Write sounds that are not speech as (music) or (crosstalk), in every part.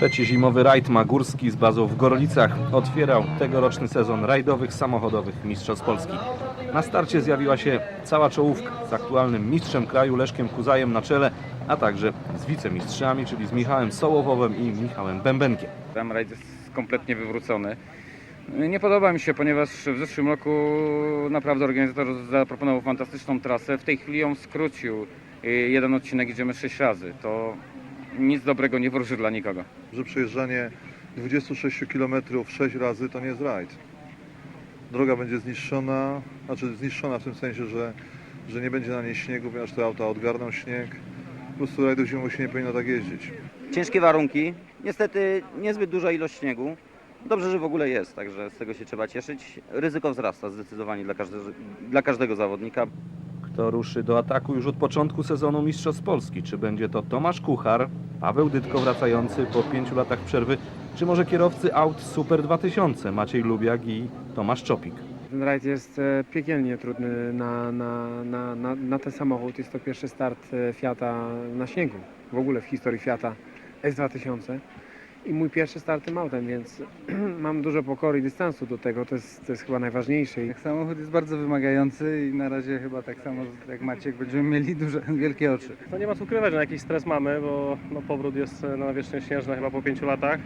Trzeci zimowy rajd Magórski z bazą w Gorlicach otwierał tegoroczny sezon rajdowych samochodowych Mistrzostw Polski. Na starcie zjawiła się cała czołówka z aktualnym mistrzem kraju Leszkiem Kuzajem na czele, a także z wicemistrzami, czyli z Michałem Sołowowem i Michałem Bębenkiem. Tam rajd jest kompletnie wywrócony. Nie podoba mi się, ponieważ w zeszłym roku naprawdę organizator zaproponował fantastyczną trasę. W tej chwili ją skrócił. Jeden odcinek idziemy 6 razy. To nic dobrego nie wróży dla nikogo. że przejeżdżanie 26 km 6 razy to nie jest rajd. Droga będzie zniszczona, znaczy zniszczona w tym sensie, że, że nie będzie na niej śniegu, ponieważ te auta odgarną śnieg. Po prostu rajdów zimowych się nie powinno tak jeździć. ciężkie warunki, niestety niezbyt duża ilość śniegu. Dobrze, że w ogóle jest, także z tego się trzeba cieszyć. Ryzyko wzrasta zdecydowanie dla, każde, dla każdego zawodnika. Kto ruszy do ataku już od początku sezonu Mistrzostw Polski? Czy będzie to Tomasz Kuchar, Paweł Dytko wracający po pięciu latach przerwy, czy może kierowcy aut Super 2000 Maciej Lubiak i Tomasz Czopik? Ten rajd jest e, piekielnie trudny na, na, na, na, na ten samochód. Jest to pierwszy start e, Fiata na śniegu, w ogóle w historii Fiata S2000. I mój pierwszy start tym autem, więc (clears throat) mam dużo pokory i dystansu do tego. To jest, to jest chyba najważniejsze. Tak, Samochód jest bardzo wymagający i na razie chyba tak samo jak Maciek będziemy mieli duże, (laughs) wielkie oczy. No nie ma co ukrywać, że jakiś stres mamy, bo no, powrót jest na nawierzchnię śnieżną chyba po pięciu latach.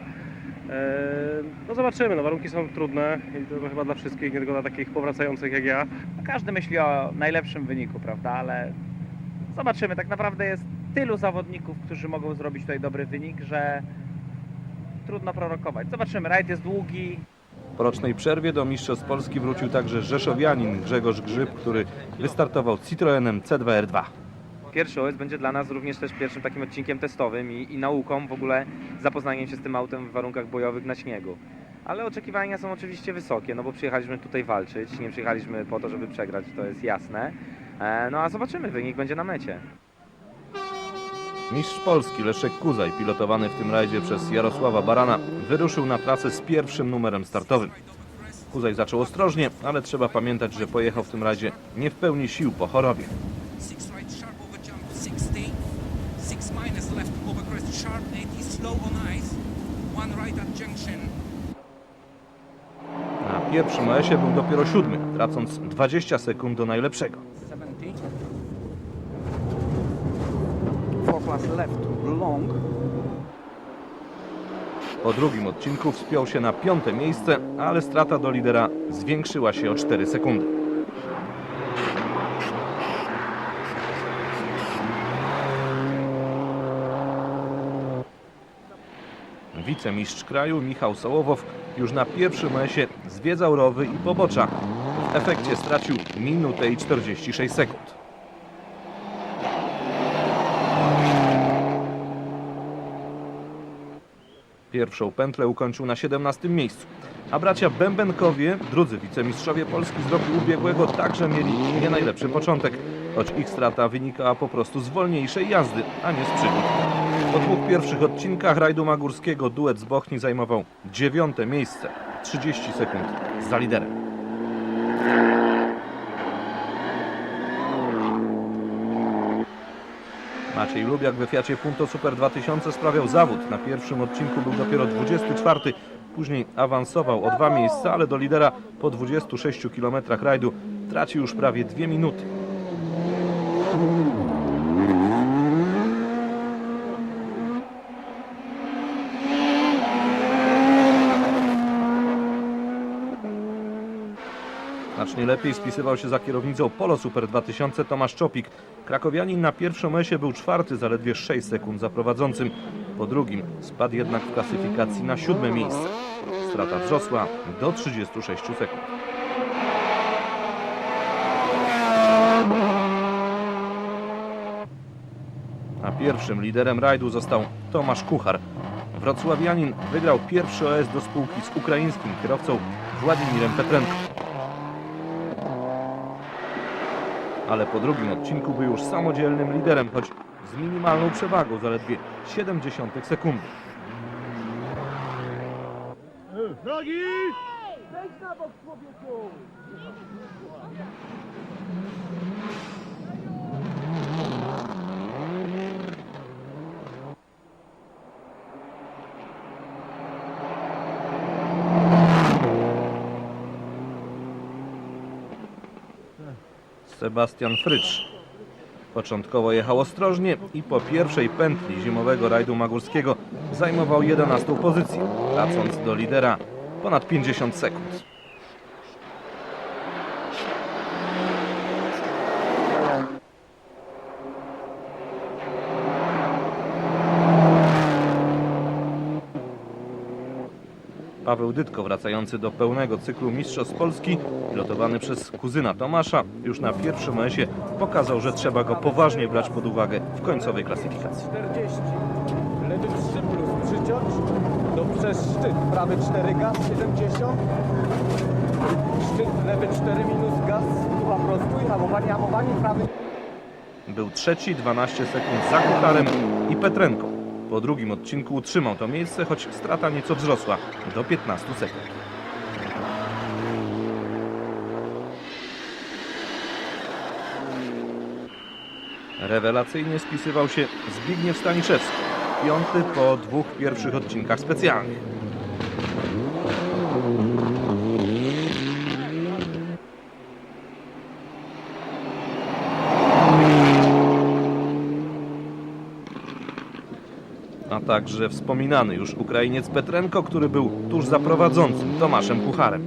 E, No zobaczymy, no warunki są trudne i to chyba dla wszystkich, nie tylko dla takich powracających jak ja. Każdy myśli o najlepszym wyniku, prawda? Ale zobaczymy. Tak naprawdę jest tylu zawodników, którzy mogą zrobić tutaj dobry wynik, że trudno prorokować. Zobaczymy. Rajd jest długi. Po rocznej przerwie do Mistrzostw Polski wrócił także rzeszowianin Grzegorz Grzyb, który wystartował Citroenem C2R2. Pierwszy OS będzie dla nas również też pierwszym takim odcinkiem testowym i, i nauką w ogóle zapoznaniem się z tym autem w warunkach bojowych na śniegu. Ale oczekiwania są oczywiście wysokie, no bo przyjechaliśmy tutaj walczyć, nie przyjechaliśmy po to, żeby przegrać, to jest jasne. E, no a zobaczymy, wynik będzie na mecie. Mistrz Polski Leszek Kuzaj, pilotowany w tym rajdzie przez Jarosława Barana, wyruszył na trasę z pierwszym numerem startowym. Kuzaj zaczął ostrożnie, ale trzeba pamiętać, że pojechał w tym rajdzie nie w pełni sił po chorobie. Six right sharp over jump 60. Six minus left over crest sharp 80 slow on ice. One right at junction. Na pierwszym OS-ie był dopiero siódmy, tracąc 20 sekund do najlepszego. 70. Left, long. Po drugim odcinku wspiął się na piąte miejsce, ale strata do lidera zwiększyła się o 4 sekundy. Wicemistrz kraju Michał Sołowow już na pierwszym mesie zwiedzał rowy i pobocza. W efekcie stracił minutę i 46 sekund. Pierwszą pętlę ukończył na 17 miejscu. A bracia Bębenkowie, drudzy wicemistrzowie Polski z roku ubiegłego, także mieli nie najlepszy początek, choć ich strata wynikała po prostu z wolniejszej jazdy, a nie z przygód. Po dwóch pierwszych odcinkach rajdu magórskiego duet z Bochni zajmował dziewiąte miejsce, 30 sekund za liderem. Maciej Lubiak we Fiacie Punto Super 2000 sprawiał zawód. Na pierwszym odcinku był dopiero 24, później awansował o dwa miejsca, ale do lidera po 26 km rajdu tracił już prawie dwie minuty. Znacznie lepiej spisywał się za kierownicą Polo Super 2000 Tomasz Czopik. Krakowianin na pierwszym mesie był czwarty, zaledwie 6 sekund za prowadzącym. Po drugim spadł jednak w klasyfikacji na siódme miejsce. Strata wzrosła do 36 sekund. A pierwszym liderem rajdu został Tomasz Kuchar. Wrocławianin wygrał pierwszy OS do spółki z ukraińskim kierowcą Władimirem Petrenko. Ale po drugim odcinku był już samodzielnym liderem, choć z minimalną przewagą, zaledwie 0,7 sekundy. Sebastian Frycz. Początkowo jechał ostrożnie i po pierwszej pętli zimowego rajdu magórskiego zajmował 11 pozycję, tracąc do lidera ponad 50 sekund. Paweł Dytko, wracający do pełnego cyklu Mistrzostw Polski, pilotowany przez kuzyna Tomasza, już na pierwszym mesie pokazał, że trzeba go poważnie brać pod uwagę w końcowej klasyfikacji. 40. Lewy 3 plus. Do przez szczyt. Prawy 4 gaz 70. Szczyt lewy 4 minus gaz. Prostuj. Hamowanie, hamowanie. Prawy Był trzeci, 12 sekund za Kucharem i Petrenką. Po drugim odcinku utrzymał to miejsce, choć strata nieco wzrosła do 15 sekund. Rewelacyjnie spisywał się Zbigniew Staniszewski, piąty po dwóch pierwszych odcinkach specjalnych. A także wspominany już Ukrainiec Petrenko, który był tuż za prowadzącym Tomaszem Kucharem.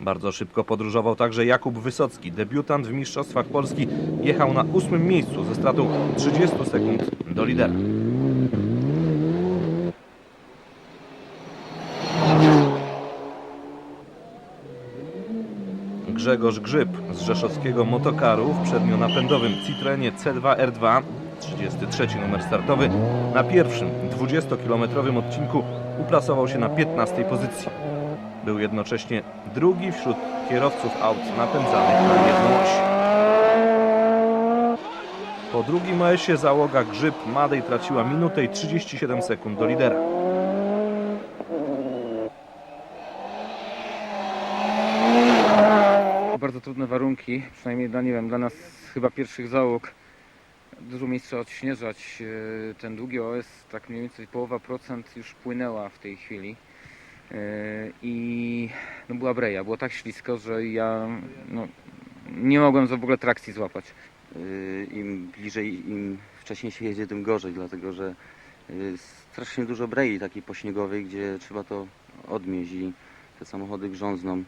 Bardzo szybko podróżował także Jakub Wysocki, debiutant w Mistrzostwach Polski. Jechał na ósmym miejscu ze stratą 30 sekund do lidera. Grzegorz Grzyb z rzeszowskiego motokaru w przednionapędowym Citroenie C2R2, 33 numer startowy, na pierwszym 20-kilometrowym odcinku uplasował się na 15 pozycji. Był jednocześnie drugi wśród kierowców aut napędzanych na jedną oś. Po drugim OS-ie załoga Grzyb Madej traciła minutę i 37 sekund do lidera. Bardzo trudne warunki, przynajmniej dla, nie wiem, dla nas chyba pierwszych załóg. Dużo miejsc trzeba odśnieżać. E, Ten długi OS, tak mniej więcej połowa procent już płynęła w tej chwili. E, I no była breja, było tak ślisko, że ja no, nie mogłem w ogóle trakcji złapać. Yy, Im bliżej, im wcześniej się jedzie, tym gorzej, dlatego że strasznie dużo brei takiej pośniegowej, gdzie trzeba to odmieść i te samochody grzązną.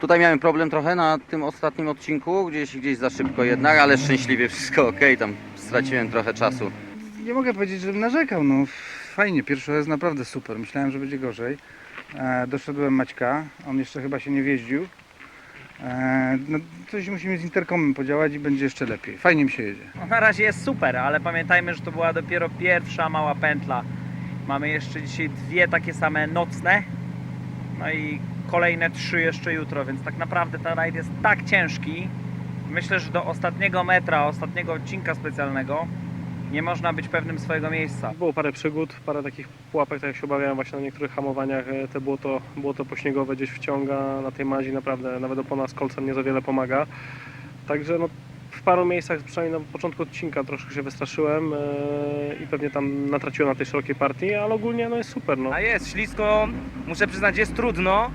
Tutaj miałem problem trochę na tym ostatnim odcinku, gdzieś, gdzieś za szybko jednak, ale szczęśliwie wszystko (laughs) ok, tam straciłem trochę czasu. Nie mogę powiedzieć, żebym narzekał. No fajnie, pierwszy jest naprawdę super. Myślałem, że będzie gorzej. E, doszedłem Maćka, on jeszcze chyba się nie wjeździł. E, no, coś musimy z interkomem podziałać i będzie jeszcze lepiej. Fajnie mi się jedzie. No, na razie jest super, ale pamiętajmy, że to była dopiero pierwsza mała pętla. Mamy jeszcze dzisiaj dwie takie same nocne, no i kolejne trzy jeszcze jutro, więc tak naprawdę ten rajd jest tak ciężki. Myślę, że do ostatniego metra, ostatniego odcinka specjalnego nie można być pewnym swojego miejsca. Było parę przygód, parę takich pułapek, tak jak się obawiałem właśnie na niektórych hamowaniach. e, Te błoto, błoto pośniegowe gdzieś wciąga na tej mazi, naprawdę nawet opona z kolcem nie za wiele pomaga. Także no, w paru miejscach, przynajmniej na początku odcinka troszkę się wystraszyłem e, i pewnie tam natraciłem na tej szerokiej partii, ale ogólnie no jest super. No. A jest ślisko, muszę przyznać, jest trudno.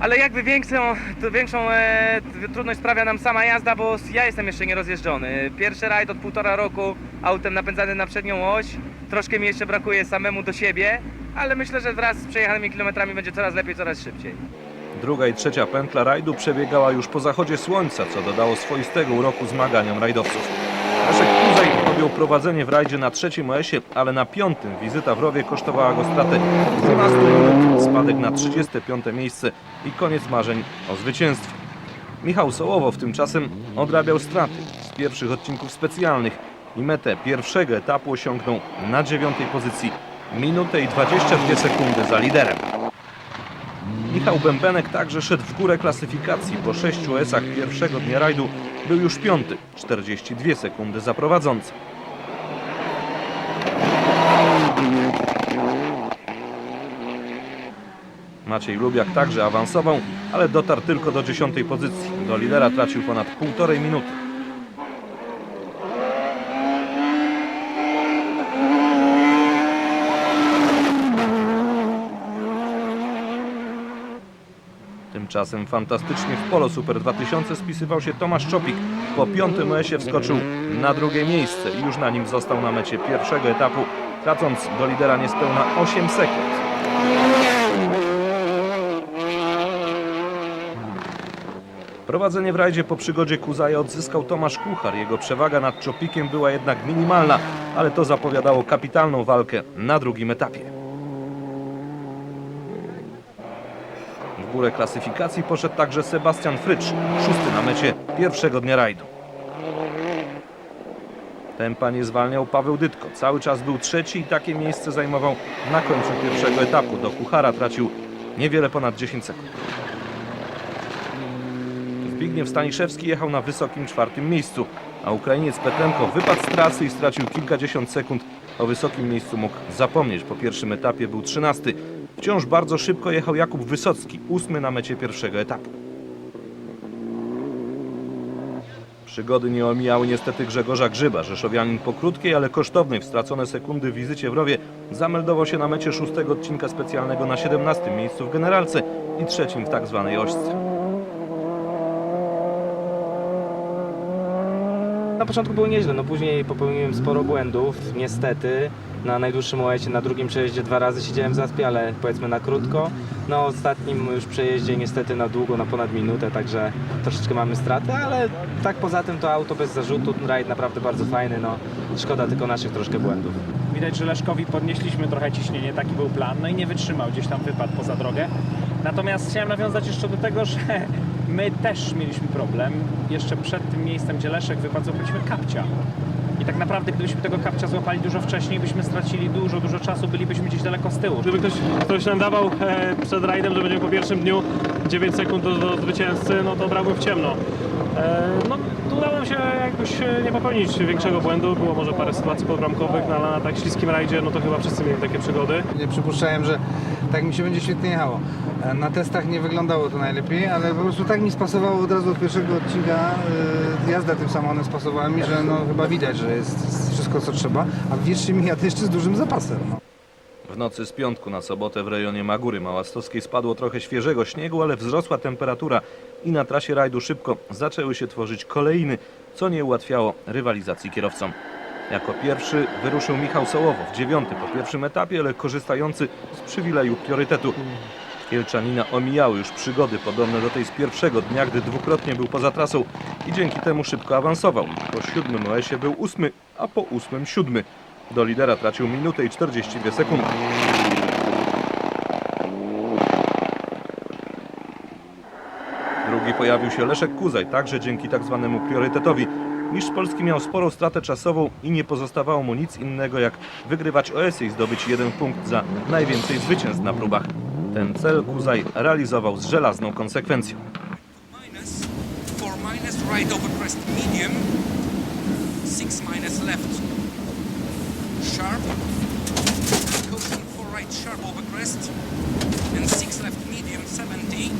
Ale jakby większą, większą e, trudność sprawia nam sama jazda, bo ja jestem jeszcze nierozjeżdżony. Pierwszy rajd od półtora roku autem napędzanym na przednią oś. Troszkę mi jeszcze brakuje samemu do siebie, ale myślę, że wraz z przejechanymi kilometrami będzie coraz lepiej, coraz szybciej. Druga i trzecia pętla rajdu przebiegała już po zachodzie słońca, co dodało swoistego uroku zmaganiom rajdowców. Objął prowadzenie w rajdzie na trzecim OS-ie, ale na piątym wizyta w rowie kosztowała go stratę 12 minut, spadek na 35 miejsce i koniec marzeń o zwycięstwie. Michał Sołowo tymczasem odrabiał straty z pierwszych odcinków specjalnych i metę pierwszego etapu osiągnął na dziewiątej pozycji, minutę i 22 sekundy za liderem. Michał Bębenek także szedł w górę klasyfikacji. Po sześciu esach pierwszego dnia rajdu był już piąty, 42 sekundy za prowadzącym. Maciej Lubiak także awansował, ale dotarł tylko do dziesiątej pozycji. Do lidera tracił ponad półtorej minuty. Tymczasem fantastycznie w Polo Super 2000 spisywał się Tomasz Czopik. Po piątym OS-ie wskoczył na drugie miejsce i już na nim został na mecie pierwszego etapu, tracąc do lidera niespełna 8 sekund. Prowadzenie w rajdzie po przygodzie Kuzaja odzyskał Tomasz Kuchar. Jego przewaga nad Czopikiem była jednak minimalna, ale to zapowiadało kapitalną walkę na drugim etapie. W górę klasyfikacji poszedł także Sebastian Frycz, szósty na mecie pierwszego dnia rajdu. Tempa nie zwalniał Paweł Dytko. Cały czas był trzeci i takie miejsce zajmował na końcu pierwszego etapu. Do Kuchara tracił niewiele ponad 10 sekund. Zbigniew Staniszewski jechał na wysokim czwartym miejscu, a Ukrainiec Petrenko wypadł z trasy i stracił kilkadziesiąt sekund. O wysokim miejscu mógł zapomnieć. Po pierwszym etapie był trzynasty. Wciąż bardzo szybko jechał Jakub Wysocki, ósmy na mecie pierwszego etapu. Przygody nie omijały niestety Grzegorza Grzyba. Rzeszowianin po krótkiej, ale kosztownej w stracone sekundy wizycie w rowie zameldował się na mecie szóstego odcinka specjalnego na 17 miejscu w generalce i trzecim w tak zwanej ośce. Na początku było nieźle, no później popełniłem sporo błędów, niestety. Na najdłuższym OS-ie, na drugim przejeździe dwa razy siedziałem w zaspie, ale powiedzmy na krótko. Na ostatnim już przejeździe niestety na długo, na ponad minutę, także troszeczkę mamy straty, ale tak poza tym to auto bez zarzutu, rajd naprawdę bardzo fajny, no szkoda tylko naszych troszkę błędów. Widać, że Leszkowi podnieśliśmy trochę ciśnienie, taki był plan, no i nie wytrzymał, gdzieś tam wypadł poza drogę. Natomiast chciałem nawiązać jeszcze do tego, że my też mieliśmy problem. Jeszcze przed tym miejscem, gdzie Leszek wypadł, złapaliśmy kapcia. I tak naprawdę, gdybyśmy tego kapcia złapali dużo wcześniej, byśmy stracili dużo, dużo czasu, bylibyśmy gdzieś daleko z tyłu. Gdyby ktoś, ktoś nam dawał e, przed rajdem, że będziemy po pierwszym dniu 9 sekund do, do zwycięzcy, no to brałbym w ciemno. E, no, udało nam się jakoś e, nie popełnić większego błędu. Było może parę sytuacji podbramkowych, no, ale na tak śliskim rajdzie, no to chyba wszyscy mieli takie przygody. Nie przypuszczałem, że tak mi się będzie świetnie jechało. E, Na testach nie wyglądało to najlepiej, ale po prostu tak mi spasowało od razu od pierwszego odcinka. e, Jazda tym samochodem spasowała mi, że no chyba widać, że jest wszystko co trzeba, a w wierzcie mi jadę jeszcze z dużym zapasem. No. W nocy z piątku na sobotę w rejonie Magury Małastowskiej spadło trochę świeżego śniegu, ale wzrosła temperatura i na trasie rajdu szybko zaczęły się tworzyć kolejny, co nie ułatwiało rywalizacji kierowcom. Jako pierwszy wyruszył Michał Sołowow, dziewiąty po pierwszym etapie, ale korzystający z przywileju priorytetu. Kielczanina omijały już przygody podobne do tej z pierwszego dnia, gdy dwukrotnie był poza trasą i dzięki temu szybko awansował. Po siódmym OS-ie był ósmy, a po ósmym siódmy. Do lidera tracił minutę i 42 sekundy. Drugi pojawił się Leszek Kuzaj, także dzięki tak zwanemu priorytetowi. Mistrz Polski miał sporą stratę czasową i nie pozostawało mu nic innego jak wygrywać OS i zdobyć jeden punkt za najwięcej zwycięstw na próbach. Ten cel Kuzaj realizował z żelazną konsekwencją. four minus, right over crest medium, six minus left, sharp, caution four right sharp over crest, and six left medium, 70,